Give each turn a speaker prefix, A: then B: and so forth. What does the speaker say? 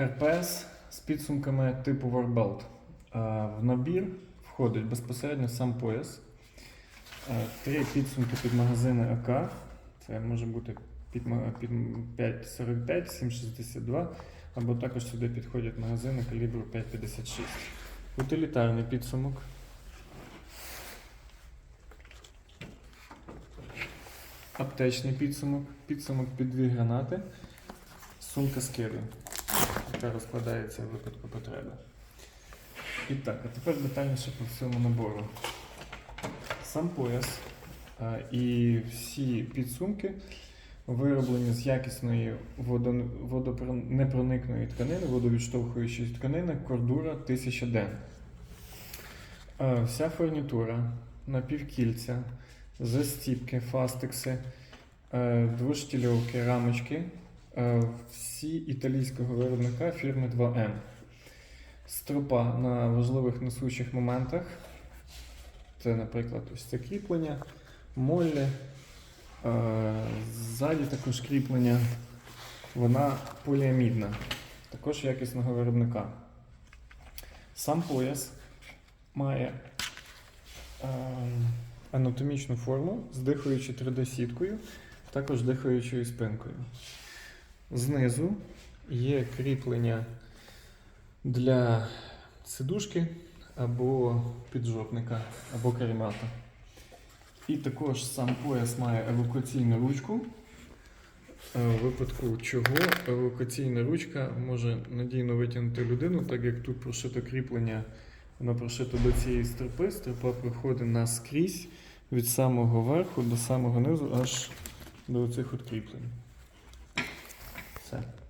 A: РПС з підсумками типу Warbelt. Е, В набір входить безпосередньо сам пояс, е, три підсумки під магазини АК. Це може бути під, 5,45, 7,62, або також сюди підходять магазини калібру 5,56. Утилітарний підсумок. Аптечний підсумок, підсумок під дві гранати, сумка з кеду, яка розкладається в випадку потреби. І так, а тепер детальніше по цьому набору. Сам пояс а, і всі підсумки вироблені з якісної водо, водонепроникної тканини, водовідштовхуючої тканини кордура 1000 ден. Вся фурнітура, напівкільця, застіпки, фастекси, е, двоштільовки, рамочки. Е, Всі італійського виробника фірми 2M. Стропа на важливих несучих моментах. Це, наприклад, ось це кріплення, моллі. Е, Ззаді також кріплення. Вона поліамідна, також якісного виробника. Сам пояс має е, анатомічну форму з дихаючою 3D-сіткою, також дихаючою спинкою. Знизу є кріплення для сидушки або піджопника, або каремата. І також сам пояс має евакуаційну ручку. У випадку чого евакуаційна ручка може надійно витягнути людину, так як тут прошито кріплення, воно прошито до цієї стропи, стропа проходить наскрізь від самого верху до самого низу, аж до цих кріплень. Все.